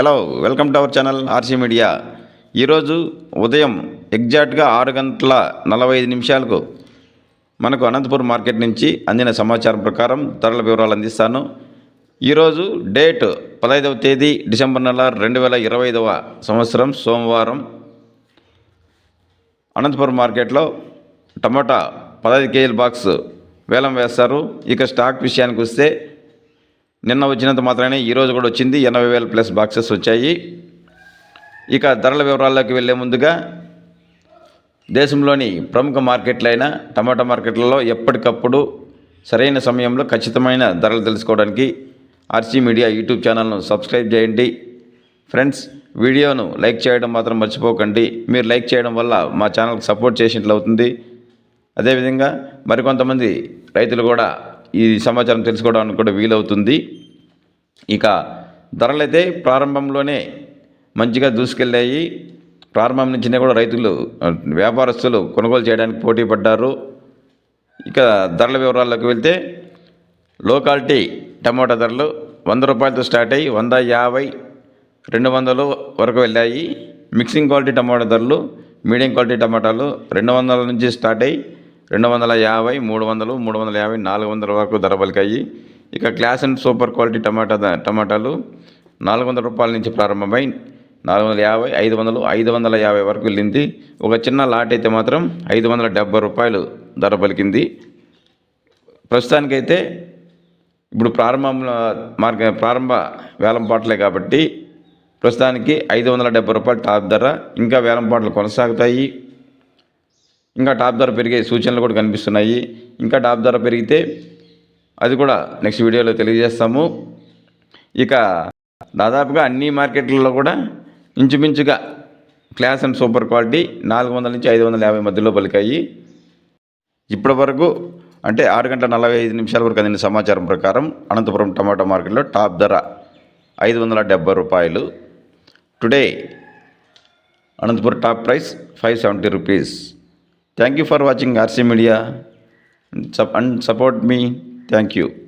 Hello welcome to our channel RC media ఈరోజు ఉదయం ఎగ్జాక్ట్గా ఆరు గంటల నలభై ఐదు నిమిషాలకు మనకు అనంతపురం మార్కెట్ నుంచి అందిన సమాచారం ప్రకారం ధరల వివరాలు అందిస్తాను. ఈరోజు డేట్ పదహైదవ తేదీ డిసెంబర్ నెల రెండు వేల ఇరవై ఐదవ సంవత్సరం సోమవారం. అనంతపురం మార్కెట్లో టమాటా పదహైదు కేజీల బాక్స్ వేలం వేస్తారు. ఇక స్టాక్ విషయానికి వస్తే నిన్న వచ్చినంత మాత్రమే ఈరోజు కూడా వచ్చింది. ఎనభై వేల ప్లస్ బాక్సెస్ వచ్చాయి. ఇక ధరల వివరాల్లోకి వెళ్ళే ముందుగా దేశంలోని ప్రముఖ మార్కెట్లైన టమాటా మార్కెట్లలో ఎప్పటికప్పుడు సరైన సమయంలో ఖచ్చితమైన ధరలు తెలుసుకోవడానికి ఆర్సీ మీడియా యూట్యూబ్ ఛానల్ను సబ్స్క్రైబ్ చేయండి. ఫ్రెండ్స్ వీడియోను లైక్ చేయడం మాత్రం మర్చిపోకండి. మీరు లైక్ చేయడం వల్ల మా ఛానల్కి సపోర్ట్ చేసినట్లు అవుతుంది అదేవిధంగా మరికొంతమంది రైతులు కూడా ఈ సమాచారం తెలుసుకోవడానికి కూడా వీలవుతుంది. ఇక ధరలైతే ప్రారంభంలోనే మంచిగా దూసుకెళ్ళాయి. ప్రారంభం నుంచినే కూడా రైతులు వ్యాపారస్తులు కొనుగోలు చేయడానికి పోటీ పడ్డారు. ఇక ధరల వివరాల్లోకి వెళ్తే లోకాలిటీ టమాటా టమోటా ధరలు వంద రూపాయలతో స్టార్ట్ అయ్యి వంద యాభై రెండు వందలు వరకు వెళ్ళాయి. మిక్సింగ్ క్వాలిటీ టమాటా ధరలు మీడియం క్వాలిటీ టమాటాలు రెండు వందల నుంచి స్టార్ట్ అయ్యి రెండు వందల యాభై మూడు వందలు మూడు వందల యాభై నాలుగు వందల వరకు ధర పలికాయి. ఇక class and super quality tomato టమాటాలు నాలుగు వందల రూపాయల నుంచి ప్రారంభమై నాలుగు వందల యాభై ఐదు వందలు ఐదు వందల యాభై వరకు వెళ్ళింది. ఒక చిన్న లాట్ అయితే మాత్రం ఐదు వందల డెబ్బై రూపాయలు ధర పలికింది. ప్రస్తుతానికైతే ఇప్పుడు ప్రారంభంలో మార్గ ప్రారంభ వేలంపాట్లే కాబట్టి ప్రస్తుతానికి ఐదు వందల డెబ్బై రూపాయలు టాప్ ధర. ఇంకా వేలంపాట్లు కొనసాగుతాయి. ఇంకా టాప్ ధర పెరిగే సూచనలు కూడా కనిపిస్తున్నాయి. ఇంకా టాప్ ధర పెరిగితే అది కూడా నెక్స్ట్ వీడియోలో తెలియజేస్తాము. ఇక దాదాపుగా అన్ని మార్కెట్లలో కూడా ఇంచుమించుగా క్లాస్ అండ్ సూపర్ క్వాలిటీ నాలుగు వందల నుంచి ఐదు వందల యాభై మధ్యలో పలికాయి. ఇప్పటి వరకు అంటే ఆరు గంటల నలభై ఐదు నిమిషాల వరకు అందిన సమాచారం ప్రకారం అనంతపురం టమాటా మార్కెట్లో టాప్ ధర ఐదు వందల డెబ్బై రూపాయలు. Today Anantapuram top price five seventy rupees. Thank you for watching RC Media and support me. Thank you.